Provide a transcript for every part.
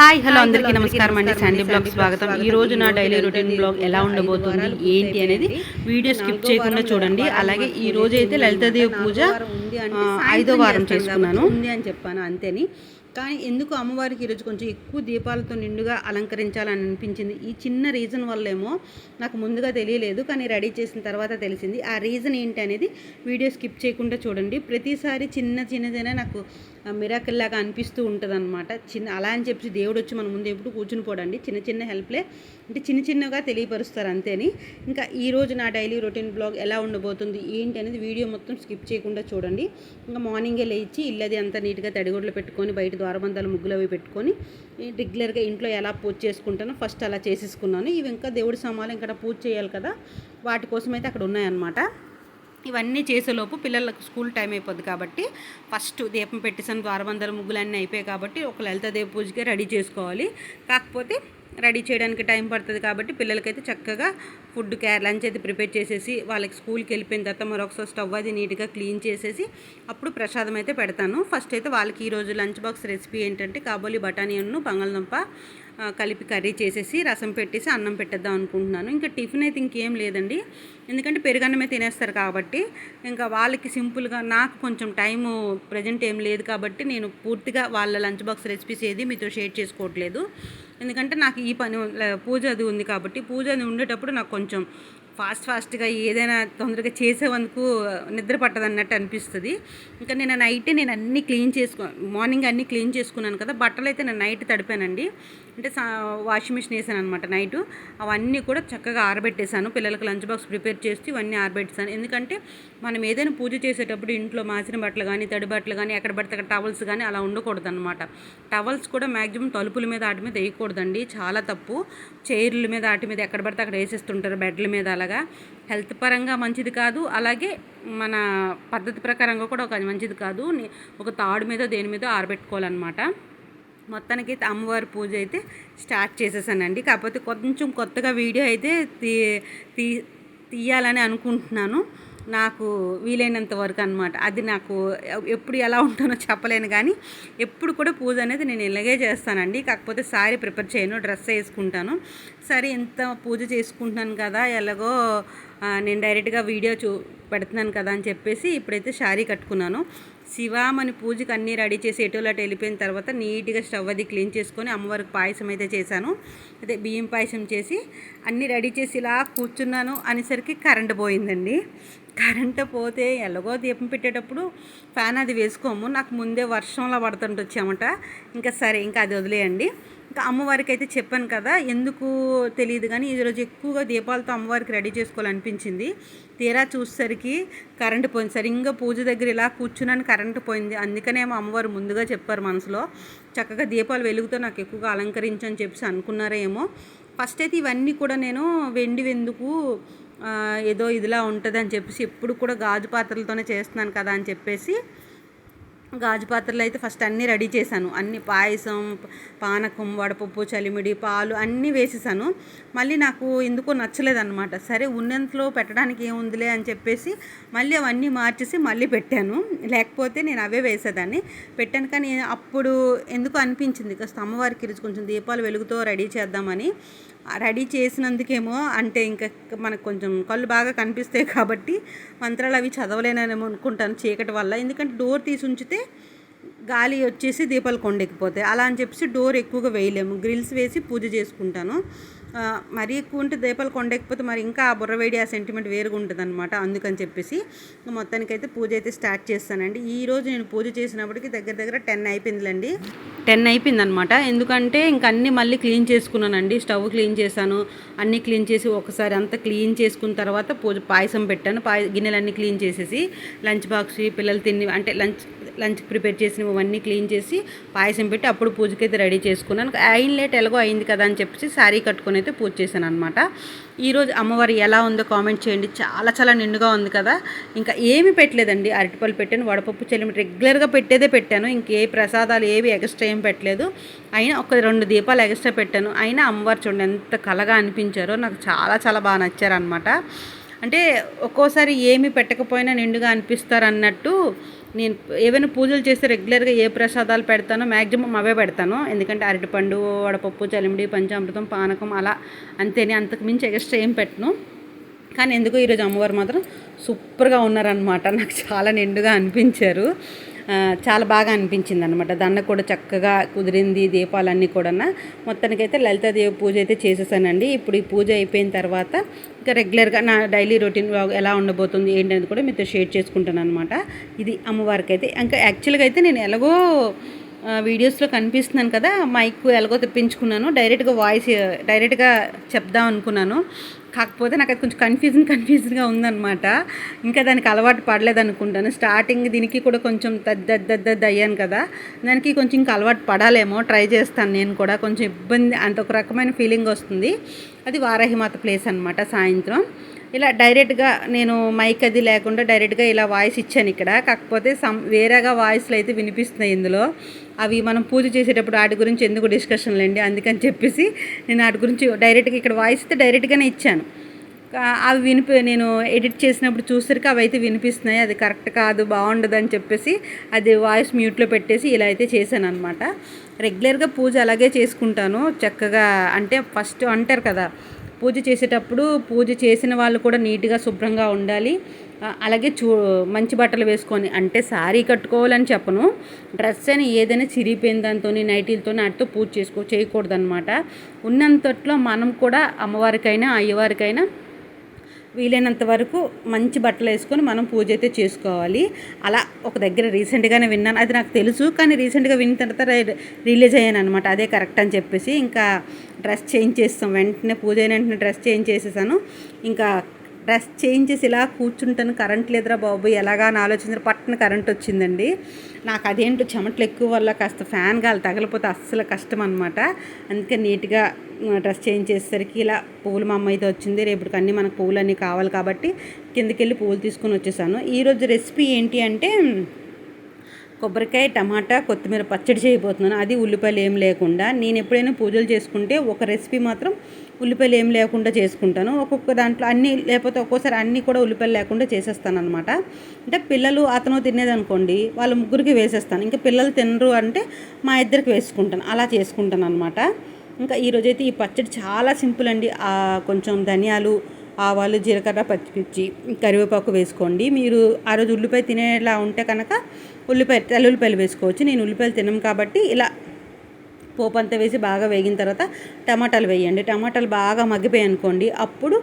Hi hello అందరికీ నమస్కారం అండి. సండే బ్లాగ్ స్వాగతం. ఈ రోజు నా డైలీ రొటీన్ బ్లాగ్ ఎలా ఉండబోతుంది ఏంటి అనేది వీడియో స్కిప్ చేయకుండా చూడండి. అలాగే ఈ రోజు అయితే లలితాదేవి పూజ ఐదో వారం చేసుకున్నాను. ఉంది అని చెప్పాను అంతేని. కానీ ఎందుకు అమ్మవారికి ఈరోజు కొంచెం ఎక్కువ దీపాలతో నిండుగా అలంకరించాలని అనిపించింది? ఈ చిన్న రీజన్ వల్లేమో నాకు ముందుగా తెలియలేదు కానీ రెడీ చేసిన తర్వాత తెలిసింది. ఆ రీజన్ ఏంటి అనేది వీడియో స్కిప్ చేయకుండా చూడండి. ప్రతిసారి చిన్న చిన్నదైనా నాకు మిరాకిల్ లాగా అనిపిస్తూ ఉంటుంది అనమాట చిన్న అలా అని చెప్పి దేవుడు వచ్చి మన ముందు ఎప్పుడు కూర్చుని పోడండి. చిన్న చిన్న హెల్ప్లే. అంటే చిన్న చిన్నగా తెలియపరుస్తారు అంతేని. ఇంకా ఈ రోజు నా డైలీ రొటీన్ బ్లాగ్ ఎలా ఉండబోతుంది ఏంటి అనేది వీడియో మొత్తం స్కిప్ చేయకుండా చూడండి. ఇంకా మార్నింగే లేచి ఇల్లది అంతా నీట్గా తడిగుడ్లు పెట్టుకొని బయట ద్వారబంధాలు ముగ్గులు అవి పెట్టుకొని రెగ్యులర్గా ఇంట్లో ఎలా పూజ చేసుకుంటానో ఫస్ట్ అలా చేసేసుకున్నాను. ఇవి ఇంకా దేవుడి సామాన్లు ఇంకా పూజ చేయాలి కదా. వాటి కోసం అయితే అక్కడ ఉన్నాయన్నమాట. ఇవన్నీ చేసేలోపు పిల్లలకు స్కూల్ టైం అయిపోద్ది కాబట్టి ఫస్ట్ దీపం పెట్టేసాను ద్వారబంధాలు ముగ్గులు అన్నీ అయిపోయాయి కాబట్టి ఒక లలితాదేవి పూజకి రెడీ చేసుకోవాలి. కాకపోతే రెడీ చేయడానికి టైం పడుతుంది కాబట్టి పిల్లలకైతే చక్కగా ఫుడ్ కేర్ లంచ్ అయితే ప్రిపేర్ చేసేసి వాళ్ళకి స్కూల్కి వెళ్ళిపోయిన తర్వాత మరొకసారి స్టవ్ అది నీట్గా క్లీన్ చేసేసి అప్పుడు ప్రసాదం అయితే పెడతాను. ఫస్ట్ అయితే వాళ్ళకి ఈరోజు లంచ్ బాక్స్ రెసిపీ ఏంటంటే కాబోలి బఠానీను బంగాళదుంప కలిపి కర్రీ చేసేసి రసం పెట్టేసి అన్నం పెట్టేద్దాం అనుకుంటున్నాను. ఇంకా టిఫిన్ అయితే ఇంకేం లేదండి. ఎందుకంటే పెరుగన్నమే తినేస్తారు కాబట్టి ఇంకా వాళ్ళకి సింపుల్గా నాకు కొంచెం టైము ప్రజెంట్ ఏం లేదు కాబట్టి నేను పూర్తిగా వాళ్ళ లంచ్ బాక్స్ రెసిపీస్ ఏది మీతో షేర్ చేసుకోవట్లేదు. ఎందుకంటే నాకు ఈ పని పూజ అది ఉంది కాబట్టి పూజ అది ఉండేటప్పుడు నాకు కొంచెం ఫాస్ట్ ఫాస్ట్గా ఏదైనా తొందరగా చేసేవందుకు నిద్ర పట్టదన్నట్టు అనిపిస్తుంది. ఇంకా నేను నైట్ నేను అన్నీ క్లీన్ చేసుకో మార్నింగ్ అన్నీ క్లీన్ చేసుకున్నాను కదా బట్టలు అయితే నేను నైట్ తడిపానండి. అంటే సా వాషింగ్ మిషన్ వేసాను అనమాట నైట్. అవన్నీ కూడా చక్కగా ఆరబెట్టేశాను. పిల్లలకు లంచ్ బాక్స్ ప్రిపేర్ చేసి ఇవన్నీ ఆరబెట్టేశాను. ఎందుకంటే మనం ఏదైనా పూజ చేసేటప్పుడు ఇంట్లో మాసిన బట్టలు కానీ తడి బట్టలు కానీ ఎక్కడ పడితే అక్కడ టవల్స్ కానీ అలా ఉండకూడదు అనమాట టవల్స్ కూడా మ్యాక్సిమం తలుపుల మీద వాటి మీద వేయకూడదండి. చాలా తప్పు. చైర్ల మీద వాటి మీద ఎక్కడ పడితే అక్కడ వేసేస్తుంటారు బెడ్ల మీద అలాగా. హెల్త్ పరంగా మంచిది కాదు. అలాగే మన పద్ధతి ప్రకారంగా కూడా ఒక మంచిది కాదు. ఒక తాడు మీద దేని మీద ఆరబెట్టుకోవాలన్నమాట. మొత్తానికి అయితే అమ్మవారి పూజ అయితే స్టార్ట్ చేసేసానండి. కాకపోతే కొంచెం కొత్తగా వీడియో అయితే తీ తీ తీయాలని అనుకుంటున్నాను. నాకు వీలైనంత వరకు అనమాట అది నాకు ఎప్పుడు ఎలా ఉంటానో చెప్పలేను కానీ ఎప్పుడు కూడా పూజ అనేది నేను ఇలాగే చేస్తానండి. కాకపోతే సారీ ప్రిపేర్ చేయను డ్రెస్ వేసుకుంటాను. సరే ఇంత పూజ చేసుకుంటున్నాను కదా ఎలాగో నేను డైరెక్ట్గా వీడియో చూ పెడుతున్నాను కదా అని చెప్పేసి ఇప్పుడైతే శారీ కట్టుకున్నాను. శివామని పూజకి అన్నీ రెడీ చేసి ఎటు అటు వెళ్ళిపోయిన తర్వాత నీట్గా స్టవ్ అది క్లీన్ చేసుకొని అమ్మవారికి పాయసం అయితే చేశాను. అదే బియ్యం పాయసం చేసి అన్నీ రెడీ చేసి ఇలా కూర్చున్నాను అనేసరికి కరెంట్ పోయిందండి. కరెంట్ పోతే ఎలాగో దీపం పెట్టేటప్పుడు ఫ్యాన్ అది వేసుకోము. నాకు ముందే వర్షంలో పడుతుంటే వచ్చామట ఇంకా సరే ఇంకా అది వదిలేయండి. ఇంకా అమ్మవారికి అయితే చెప్పాను కదా ఎందుకు తెలియదు కానీ ఈరోజు ఎక్కువగా దీపాలతో అమ్మవారికి రెడీ చేసుకోవాలనిపించింది. తీరా చూసేసరికి కరెంటు పోయింది. సరిగ్గా పూజ దగ్గర ఇలా కూర్చున్నాను కరెంటు పోయింది. అందుకనే మా అమ్మవారు ముందుగా చెప్పారు మనసులో. చక్కగా దీపాలు వెలుగుతో నాకు ఎక్కువగా అలంకరించని చెప్పేసి అనుకున్నారేమో. ఫస్ట్ అయితే ఇవన్నీ కూడా నేను వెండి వెందుకు ఏదో ఇదిలా ఉంటుంది అని చెప్పేసి ఎప్పుడు కూడా గాజు పాత్రలతోనే చేస్తున్నాను కదా అని చెప్పేసి గాజు పాత్రలు అయితే ఫస్ట్ అన్నీ రెడీ చేశాను. అన్ని పాయసం పానకం వడపప్పు చలిమిడి పాలు అన్నీ వేసేసాను. మళ్ళీ నాకు ఎందుకో నచ్చలేదన్నమాట. సరే ఉన్నంతలో పెట్టడానికి ఏముందిలే అని చెప్పేసి మళ్ళీ అవన్నీ మార్చేసి మళ్ళీ పెట్టాను. లేకపోతే నేను అవే వేసేదాన్ని. పెట్టాను కానీ అప్పుడు ఎందుకు అనిపించింది. కాస్త అమ్మవారికి ఈరోజు కొంచెం దీపాలు వెలుగుతో రెడీ చేద్దామని. రెడీ చేసినందుకేమో అంటే ఇంకా మనకు కొంచెం కళ్ళు బాగా కనిపిస్తాయి కాబట్టి మంత్రాలు అవి చదవలేనేమో అనుకుంటాను చీకటి వల్ల. ఎందుకంటే డోర్ తీసి ఉంచితే గాలి వచ్చేసి దీపాలు కొండెక్కిపోతాయి. అలా అని చెప్పేసి డోర్ ఎక్కువగా వేయలేము. గ్రిల్స్ వేసి పూజ చేసుకుంటాను. మరీ ఎక్కువ ఉంటే దీపాలు కొండకపోతే మరి ఇంకా ఆ బుర్రవేడి ఆ సెంటిమెంట్ వేరుగా ఉంటుంది అనమాట అందుకని చెప్పేసి మొత్తానికైతే పూజ అయితే స్టార్ట్ చేస్తానండి. ఈ రోజు నేను పూజ చేసినప్పటికి దగ్గర దగ్గర టెన్ అయిపోయిందిలండి. టెన్ అయిపోయింది అనమాట ఎందుకంటే ఇంక అన్నీ మళ్ళీ క్లీన్ చేసుకున్నానండి. స్టవ్ క్లీన్ చేశాను. అన్నీ క్లీన్ చేసి ఒకసారి అంతా క్లీన్ చేసుకున్న తర్వాత పూజ పాయసం పెట్టాను. పాయ గిన్నెలన్నీ క్లీన్ చేసేసి లంచ్ బాక్స్ పిల్లలు తిని అంటే లంచ్ లంచ్ ప్రిపేర్ చేసినవన్నీ క్లీన్ చేసి పాయసం పెట్టి అప్పుడు పూజకైతే రెడీ చేసుకున్నాను. అయిన లేట్ ఎలాగో అయింది కదా అని చెప్పేసి శారీ కట్టుకొని అయితే పూజ చేశాను అనమాట ఈరోజు అమ్మవారు ఎలా ఉందో కామెంట్ చేయండి. చాలా చాలా నిండుగా ఉంది కదా. ఇంకా ఏమి పెట్టలేదండి. అరటిపళ్ళు పెట్టాను వడపప్పు చెల్లి రెగ్యులర్గా పెట్టేదే పెట్టాను. ఇంకే ప్రసాదాలు ఏవి ఎక్స్ట్రా ఏం పెట్టలేదు. అయినా ఒక రెండు దీపాలు ఎక్స్ట్రా పెట్టాను. అయినా అమ్మవారు చూడండి ఎంత కలగా అనిపించారో నాకు చాలా చాలా బాగా నచ్చారనమాట అంటే ఒక్కోసారి ఏమి పెట్టకపోయినా నిండుగా అనిపిస్తారు అన్నట్టు నేను ఏవైనా పూజలు చేస్తే రెగ్యులర్గా ఏ ప్రసాదాలు పెడతానో మ్యాక్సిమం అవే పెడతాను. ఎందుకంటే అరటిపండు వడపప్పు చలిమిడి పంచామృతం పానకం అలా అంతేనే అంతకు మించి ఎక్స్ట్రా ఏం పెట్టను. కానీ ఎందుకో ఈరోజు అమ్మవారు మాత్రం సూపర్గా ఉన్నారనమాట నాకు చాలా నిండుగా అనిపించారు. చాలా బాగా అనిపించింది అనమాట దండ కూడా చక్కగా కుదిరింది దీపాలన్నీ కూడా మొత్తానికైతే లలితాదేవి పూజ అయితే చేసేసానండి. ఇప్పుడు ఈ పూజ అయిపోయిన తర్వాత ఇంకా రెగ్యులర్గా నా డైలీ రొటీన్ ఎలా ఉండబోతుంది ఏంటి అనేది కూడా మీతో షేర్ చేసుకుంటాను అనమాట ఇది అమ్మవారికి అయితే ఇంకా యాక్చువల్గా అయితే నేను ఎలాగో వీడియోస్లో కనిపిస్తున్నాను కదా మైక్ ఎలాగో తెప్పించుకున్నాను. డైరెక్ట్గా వాయిస్ డైరెక్ట్గా చెప్దాం అనుకున్నాను. కాకపోతే నాకు అది కొంచెం కన్ఫ్యూజన్ కన్ఫ్యూజన్గా ఉందన్నమాట. ఇంకా దానికి అలవాటు పడలేదు అనుకుంటాను స్టార్టింగ్ దీనికి కూడా కొంచెం దద్దద్దద్ద అయ్యాను కదా. దానికి కొంచెం ఇంకా అలవాటు పడాలేమో ట్రై చేస్తాను నేను కూడా. కొంచెం ఇబ్బంది అంత ఒక రకమైన ఫీలింగ్ వస్తుంది. అది వారాహిమాత ప్లేస్ అనమాట సాయంత్రం. ఇలా డైరెక్ట్గా నేను మైక్ అది లేకుండా డైరెక్ట్గా ఇలా వాయిస్ ఇచ్చాను ఇక్కడ. కాకపోతే సమ్ వేరేగా వాయిస్లు అయితే వినిపిస్తున్నాయి ఇందులో. అవి మనం పూజ చేసేటప్పుడు వాటి గురించి ఎందుకు డిస్కషన్లు అండి? అందుకని చెప్పేసి నేను వాటి గురించి డైరెక్ట్గా ఇక్కడ వాయిస్ అయితే డైరెక్ట్గానే ఇచ్చాను. అవి వినిపి నేను ఎడిట్ చేసినప్పుడు చూసరికి అవి అయితే వినిపిస్తున్నాయి. అది కరెక్ట్ కాదు బాగుండదు అని చెప్పేసి అది వాయిస్ మ్యూట్లో పెట్టేసి ఇలా అయితే చేశాను అనమాట రెగ్యులర్గా పూజ అలాగే చేసుకుంటాను. చక్కగా అంటే ఫస్ట్ అంటారు కదా పూజ చేసేటప్పుడు పూజ చేసిన వాళ్ళు కూడా నీట్గా శుభ్రంగా ఉండాలి. అలాగే చూ మంచి బట్టలు వేసుకొని అంటే శారీ కట్టుకోవాలని చెప్పను. డ్రెస్ అని ఏదైనా చిరిగిపోయిన దాంతో నైటీలతో వాటితో పూజ చేసుకో చేయకూడదు అనమాట ఉన్నంతట్లో మనం కూడా అమ్మవారికైనా అయ్యవారికైనా వీలైనంత వరకు మంచి బట్టలు వేసుకొని మనం పూజ అయితే చేసుకోవాలి. అలా ఒక దగ్గర రీసెంట్గానే విన్నాను. అది నాకు తెలుసు కానీ రీసెంట్గా విన్న తర్వాత రి- రిలీజ్ అయ్యాను అనమాట అదే కరెక్ట్ అని చెప్పేసి. ఇంకా డ్రెస్ చేంజ్ చేస్తాం. వెంటనే పూజ అయిన వెంటనే డ్రెస్ చేంజ్ చేసేసాను. ఇంకా డ్రెస్ చేంజ్ చేసి ఇలా కూర్చుంటాను. కరెంట్ లేదురా బాబు. ఎలాగా అని ఆలోచించిన పట్టణ కరెంట్ వచ్చిందండి. నాకు అదేంటో చెమటలు ఎక్కువ వల్ల కాస్త ఫ్యాన్ గాలి తగలిపోతే అస్సలు కష్టం అనమాట అందుకే నీట్గా డ్రెస్ చేంజ్ చేసేసరికి ఇలా పూల మా అమ్మ అయితే వచ్చింది. రేపటికి అన్నీ మనకు పూలు అన్నీ కావాలి కాబట్టి కిందకెళ్ళి పూలు తీసుకొని వచ్చేసాను. ఈరోజు రెసిపీ ఏంటి అంటే కొబ్బరికాయ టమాటా కొత్తిమీర పచ్చడి చేయబోతున్నాను. అది ఉల్లిపాయలు ఏం లేకుండా నేను ఎప్పుడైనా పూజలు చేసుకుంటే ఒక రెసిపీ మాత్రం ఉల్లిపాయలు ఏం లేకుండా చేసుకుంటాను. ఒక్కొక్క దాంట్లో అన్నీ లేకపోతే ఒక్కోసారి అన్నీ కూడా ఉల్లిపాయలు లేకుండా చేసేస్తాను అనమాట అంటే పిల్లలు అతను తినేదనుకోండి వాళ్ళ ముగ్గురికి వేసేస్తాను. ఇంకా పిల్లలు తినరు అంటే మా ఇద్దరికి వేసుకుంటాను. అలా చేసుకుంటాను అనమాట ఇంకా ఈరోజైతే ఈ పచ్చడి చాలా సింపుల్ అండి. కొంచెం ధనియాలు ఆవాలు జీలకర్ర పచ్చిమిర్చి కరివేపాకు వేసుకోండి. మీరు ఆ రోజు ఉల్లిపాయ తినేలా ఉంటే కనుక ఉల్లిపాయ తెల్లుల్లిపాయలు వేసుకోవచ్చు. నేను ఉల్లిపాయలు తినము కాబట్టి ఇలా పోపు అంతా వేసి బాగా వేగిన తర్వాత టమాటాలు వేయండి. టమాటాలు బాగా మగ్గిపోయాయి అనుకోండి అప్పుడు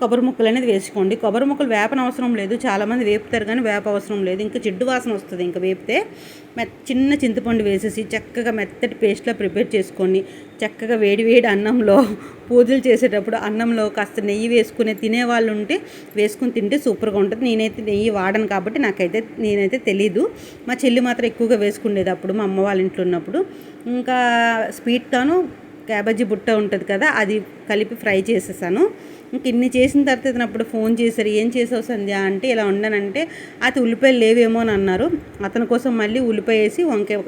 కొబ్బరి ముక్కలు అనేది వేసుకోండి. కొబ్బరి ముక్కలు వేపన అవసరం లేదు. చాలామంది వేపుతారు కానీ వేప అవసరం లేదు. ఇంకా జిడ్డు వాసన వస్తుంది ఇంకా వేపితే మె చిన్న చింతపండు వేసేసి చక్కగా మెత్తటి పేస్ట్లా ప్రిపేర్ చేసుకోండి. చక్కగా వేడి వేడి అన్నంలో పూజలు చేసేటప్పుడు అన్నంలో కాస్త నెయ్యి వేసుకునే తినేవాళ్ళు ఉంటే వేసుకుని తింటే సూపర్గా ఉంటుంది. నేనైతే నెయ్యి వాడను కాబట్టి నాకైతే నేనైతే తెలీదు. మా చెల్లి మాత్రం ఎక్కువగా వేసుకునేది అప్పుడు మా అమ్మ వాళ్ళ ఇంట్లో ఉన్నప్పుడు. ఇంకా స్వీట్గాను క్యాబేజీ బుట్ట ఉంటుంది కదా అది కలిపి ఫ్రై చేసేసాను. ఇంక ఇన్ని చేసిన తర్వాత ఇతను అప్పుడు ఫోన్ చేశారు ఏం చేసావు సంధ్య? అంటే ఇలా ఉండనంటే అది ఉల్లిపాయలు లేవేమో అని అన్నారు. అతని కోసం మళ్ళీ ఉల్లిపాయ వేసి వంకాయ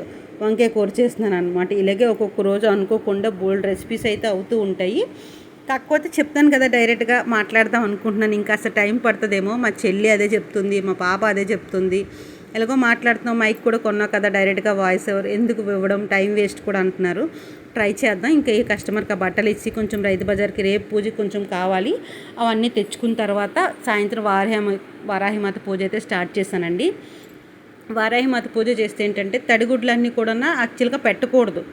వంకాయ కూర చేస్తున్నాను అనమాట ఇలాగే ఒక్కొక్క రోజు అనుకోకుండా బోల్డ్ రెసిపీస్ అయితే అవుతూ ఉంటాయి. కాకపోతే చెప్తాను కదా డైరెక్ట్గా మాట్లాడదాం అనుకుంటున్నాను. ఇంకా అసలు టైం పడుతుందేమో మా చెల్లి అదే చెప్తుంది మా పాప అదే చెప్తుంది. ఎలాగో మాట్లాడుతున్నాం మైక్ కూడా కొన్నావు కదా డైరెక్ట్గా వాయిస్ ఎవరు ఎందుకు ఇవ్వడం టైం వేస్ట్ కూడా అంటున్నారు. ట్రై చేద్దాం ఇంకా ఈ కస్టమర్కి ఆ బట్టలు ఇచ్చి కొంచెం రైతు బజార్కి రేపు పూజకి కొంచెం కావాలి. అవన్నీ తెచ్చుకున్న తర్వాత సాయంత్రం వారాహి వారాహిమాత పూజ అయితే స్టార్ట్ చేశానండి. వారాహిమాత పూజ చేస్తే ఏంటంటే తడిగుడ్లన్నీ కూడా యాక్చువల్గా పెట్టకూడదు.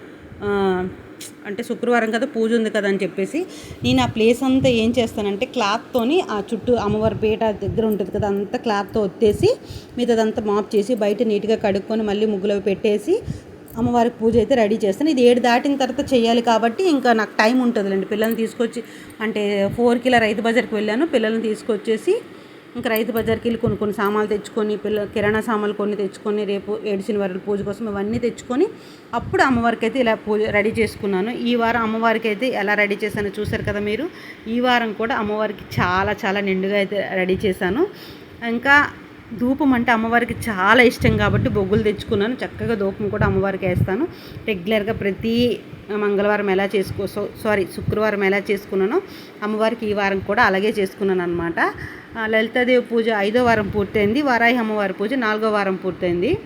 అంటే శుక్రవారం కదా పూజ ఉంది కదా అని చెప్పేసి నేను ఆ ప్లేస్ అంతా ఏం చేస్తానంటే క్లాత్తోని ఆ చుట్టూ అమ్మవారి పీట దగ్గర ఉంటుంది కదా అంతా క్లాత్తో ఒత్తేసి మిగతాదంతా మాప్ చేసి బయట నీట్గా కడుక్కొని మళ్ళీ ముగ్గులో పెట్టేసి అమ్మవారికి పూజ అయితే రెడీ చేస్తాను. ఇది ఏడు దాటిన తర్వాత చేయాలి కాబట్టి ఇంకా నాకు టైం ఉంటుందిలేండి. పిల్లల్ని తీసుకొచ్చి అంటే ఫోర్కి ఇలా రైతు బజార్కి వెళ్ళాను. పిల్లల్ని తీసుకొచ్చేసి ఇంకా రైతు బజార్కి వెళ్ళి కొన్ని కొన్ని సామాన్లు తెచ్చుకొని పిల్ల కిరాణా సామాన్లు కొన్ని తెచ్చుకొని రేపు ఏడిసిన వారి పూజ కోసం ఇవన్నీ తెచ్చుకొని అప్పుడు అమ్మవారికి అయితే ఇలా పూజ రెడీ చేసుకున్నాను. ఈ వారం అమ్మవారికి అయితే ఎలా రెడీ చేశానో చూసారు కదా మీరు? ఈ వారం కూడా అమ్మవారికి చాలా చాలా నిండుగా అయితే రెడీ చేశాను. ఇంకా ధూపం అంటే అమ్మవారికి చాలా ఇష్టం కాబట్టి బొగ్గులు తెచ్చుకున్నాను. చక్కగా ధూపం కూడా అమ్మవారికి వేస్తాను. రెగ్యులర్గా ప్రతి మంగళవారం ఎలా చేసుకో సో- సారీ శుక్రవారం ఎలా చేసుకున్నానో అమ్మవారికి ఈ వారం కూడా అలాగే చేసుకున్నాను అనమాట లలితాదేవి పూజ ఐదో వారం పూర్తయింది వారాయి అమ్మవారి పూజ నాలుగో వారం పూర్తయింది.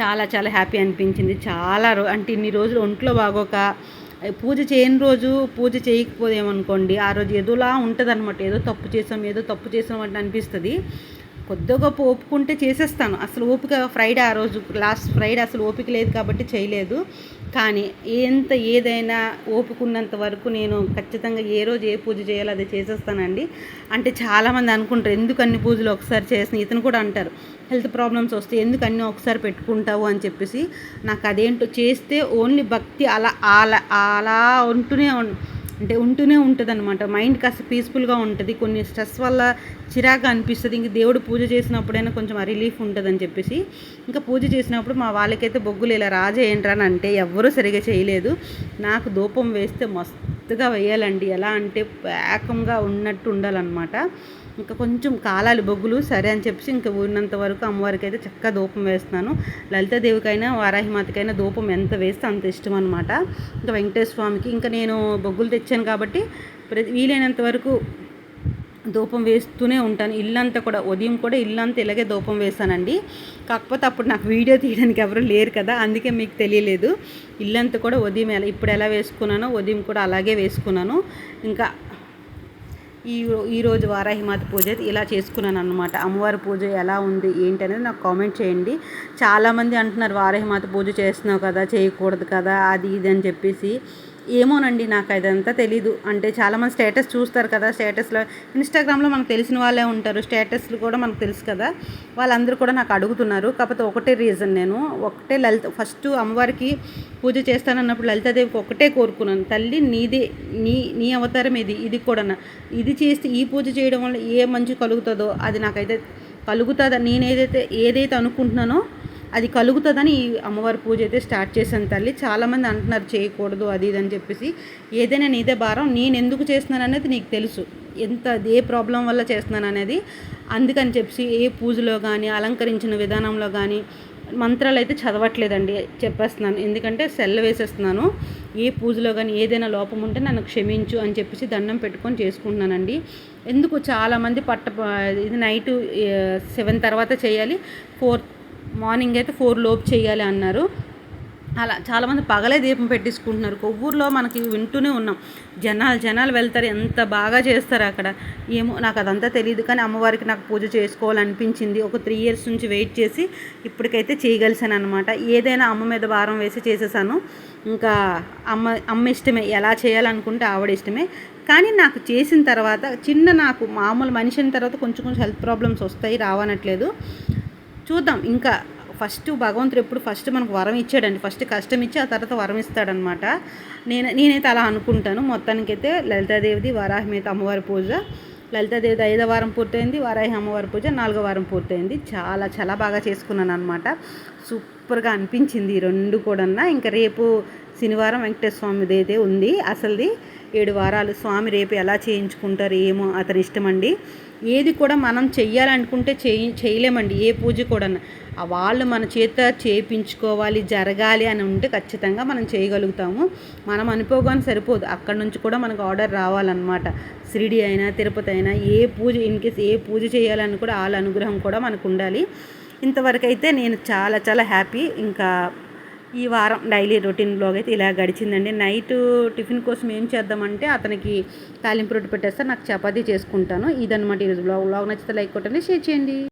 చాలా చాలా హ్యాపీ అనిపించింది. చాలా రో అంటే ఇన్ని రోజులు ఒంట్లో బాగోక పూజ చేయని రోజు పూజ చేయకపోదేమనుకోండి ఆ రోజు ఏదోలా ఉంటుంది అనమాట ఏదో తప్పు చేసాం ఏదో తప్పు చేసాం అంటే అనిపిస్తుంది. కొద్ది గొప్ప ఒప్పుకుంటే చేసేస్తాను. అసలు ఓపిక ఫ్రైడే ఆ రోజు లాస్ట్ ఫ్రైడే అసలు ఓపిక లేదు కాబట్టి చేయలేదు. కానీ ఎంత ఏదైనా ఓపుకున్నంత వరకు నేను ఖచ్చితంగా ఏ రోజు ఏ పూజ చేయాలో అది చేసేస్తానండి. అంటే చాలామంది అనుకుంటారు ఎందుకు అన్ని పూజలు ఒకసారి చేసిన ఇతను కూడా అంటారు హెల్త్ ప్రాబ్లమ్స్ వస్తే ఎందుకు అన్నీ ఒకసారి పెట్టుకుంటావు? అని చెప్పేసి నాకు అదేంటో చేస్తే ఓన్లీ భక్తి అలా అలా అలా ఉంటూనే అంటే ఉంటూనే ఉంటుంది అనమాట మైండ్ కాస్త పీస్ఫుల్గా ఉంటుంది. కొన్ని స్ట్రెస్ వల్ల చిరాగా అనిపిస్తుంది. ఇంక దేవుడు పూజ చేసినప్పుడైనా కొంచెం ఆ రిలీఫ్ ఉంటుంది అని చెప్పేసి ఇంకా పూజ చేసినప్పుడు మా వాళ్ళకైతే బొగ్గులు ఇలా రాజేయండి అని అంటే ఎవ్వరూ సరిగా చేయలేదు. నాకు ధూపం వేస్తే మస్తుగా వేయాలండి. ఎలా అంటే ఏకంగా ఉన్నట్టు ఉండాలన్నమాట. ఇంకా కొంచెం కాలాలి బొగ్గులు సరే అని చెప్పేసి ఇంకా ఊరినంత వరకు అమ్మవారికి అయితే చక్కగా ధూపం వేస్తున్నాను. లలితాదేవికైనా వారాహిమాతకైనా ధూపం ఎంత వేస్తే అంత ఇష్టం అనమాట ఇంకా వెంకటేశ్వర స్వామికి ఇంకా నేను బొగ్గులు తెచ్చాను కాబట్టి ప్రతి వీలైనంత వరకు ధూపం వేస్తూనే ఉంటాను. ఇల్లంతా కూడా ఉదయం కూడా ఇల్లంతా ఇలాగే ధూపం వేశానండి. కాకపోతే అప్పుడు నాకు వీడియో తీయడానికి ఎవరు లేరు కదా అందుకే మీకు తెలియలేదు. ఇల్లంతా కూడా ఉదయం ఎలా ఇప్పుడు ఎలా వేసుకున్నానో ఉదయం కూడా అలాగే వేసుకున్నాను. ఇంకా ఈ ఈరోజు వారాహిమాత పూజ అయితే ఇలా చేసుకున్నాను అనమాట అమ్మవారి పూజ ఎలా ఉంది ఏంటి అనేది నాకు కామెంట్ చేయండి. చాలామంది అంటున్నారు వారాహిమాత పూజ చేస్తున్నావు కదా చేయకూడదు కదా అది ఇది అని చెప్పేసి. ఏమోనండి నాకు అదంతా తెలీదు. అంటే చాలామంది స్టేటస్ చూస్తారు కదా స్టేటస్లో ఇన్స్టాగ్రామ్లో మనకు తెలిసిన వాళ్ళే ఉంటారు స్టేటస్లు కూడా మనకు తెలుసు కదా. వాళ్ళందరూ కూడా నాకు అడుగుతున్నారు. కాకపోతే ఒకటే రీజన్ నేను ఒకటే లలిత ఫస్ట్ అమ్మవారికి పూజ చేస్తానన్నప్పుడు లలితాదేవికి ఒకటే కోరుకున్నాను. తల్లి నీదే నీ నీ అవతారం ఇది ఇది కూడా ఇది చేస్తే ఈ పూజ చేయడం వల్ల ఏ మంచి కలుగుతుందో అది నాకైతే కలుగుతుందా? నేను ఏదైతే ఏదైతే అనుకుంటున్నానో అది కలుగుతుందని ఈ అమ్మవారి పూజ అయితే స్టార్ట్ చేశాను తల్లి. చాలామంది అంటున్నారు చేయకూడదు అది ఇది అని చెప్పేసి. ఏదైనా నీదే భారం నేను ఎందుకు చేస్తున్నాను అనేది నీకు తెలుసు. ఎంత ఏ ప్రాబ్లం వల్ల చేస్తున్నాను అనేది అందుకని చెప్పి ఏ పూజలో కానీ అలంకరించిన విధానంలో కానీ మంత్రాలు అయితే చదవట్లేదండి చెప్పేస్తున్నాను. ఎందుకంటే సెల్ వేసేస్తున్నాను. ఏ పూజలో కానీ ఏదైనా లోపం ఉంటే నన్ను క్షమించు అని చెప్పేసి దండం పెట్టుకొని చేసుకుంటున్నానండి. ఎందుకు చాలామంది పట్ట ఇది నైట్ సెవెన్ తర్వాత చేయాలి ఫోర్ మార్నింగ్ అయితే ఫోర్ లోపు చేయాలి అన్నారు. అలా చాలామంది పగలే దీపం పెట్టించుకుంటున్నారు. కొవ్వూరులో మనకి వింటూనే ఉన్నాం. జనాలు జనాలు వెళ్తారు. ఎంత బాగా చేస్తారు అక్కడ? ఏమో నాకు అదంతా తెలియదు కానీ అమ్మవారికి నాకు పూజ చేసుకోవాలనిపించింది. ఒక త్రీ ఇయర్స్ నుంచి వెయిట్ చేసి ఇప్పటికైతే చేయగలిసాను అనమాట ఏదైనా అమ్మ మీద భారం వేసి చేసేసాను. ఇంకా అమ్మ అమ్మ ఇష్టమే. ఎలా చేయాలనుకుంటే ఆవిడ ఇష్టమే. కానీ నాకు చేసిన తర్వాత చిన్న నాకు మామూలు మనిషి అయిన తర్వాత కొంచెం కొంచెం హెల్త్ ప్రాబ్లమ్స్ వస్తాయి రావనట్లేదు. చూద్దాం. ఇంకా ఫస్ట్ భగవంతుడు ఎప్పుడు ఫస్ట్ మనకు వరం ఇచ్చాడండి. ఫస్ట్ కష్టం ఇచ్చి ఆ తర్వాత వరం ఇస్తాడనమాట నేను నేనైతే అలా అనుకుంటాను. మొత్తానికైతే లలితాదేవిది వారాహిమేత అమ్మవారి పూజ. లలితాదేవిది ఐదో వారం పూర్తయింది వారాహి అమ్మవారి పూజ నాలుగో వారం పూర్తయింది. చాలా చాలా బాగా చేసుకున్నాను అనమాట సూపర్గా అనిపించింది ఈ రెండు కూడా ఇంకా రేపు శనివారం వెంకటేశ్వర స్వామిది అయితే ఉంది. అసలుది ఏడు వారాలు. స్వామి రేపు ఎలా చేయించుకుంటారు ఏమో అతని ఇష్టమండి. ఏది కూడా మనం చెయ్యాలనుకుంటే చేయి చేయలేమండి ఏ పూజ కూడా వాళ్ళు మన చేత చేయించుకోవాలి జరగాలి అని ఉంటే ఖచ్చితంగా మనం చేయగలుగుతాము. మనం అనుకోగానే సరిపోదు. అక్కడ నుంచి కూడా మనకు ఆర్డర్ రావాలన్నమాట. షిరిడి అయినా తిరుపతి అయినా ఏ పూజ ఇన్ కేస్ ఏ పూజ చేయాలని కూడా వాళ్ళ అనుగ్రహం కూడా మనకు ఉండాలి. ఇంతవరకు అయితే నేను చాలా చాలా హ్యాపీ. ఇంకా ఈ వారం డైలీ రొటీన్ బ్లాగ్ అయితే ఇలా గడిచిందండి. నైట్ టిఫిన్ కోసం ఏం చేద్దామంటే అతనికి తాలింపు రొట్టి పెట్టేస్తే నాకు చపాతీ చేసుకుంటాను. ఇదన్నమాట ఈరోజు బ్లాగ్. బ్లాగ్ నచ్చితే లైక్ కొట్టండి షేర్ చేయండి.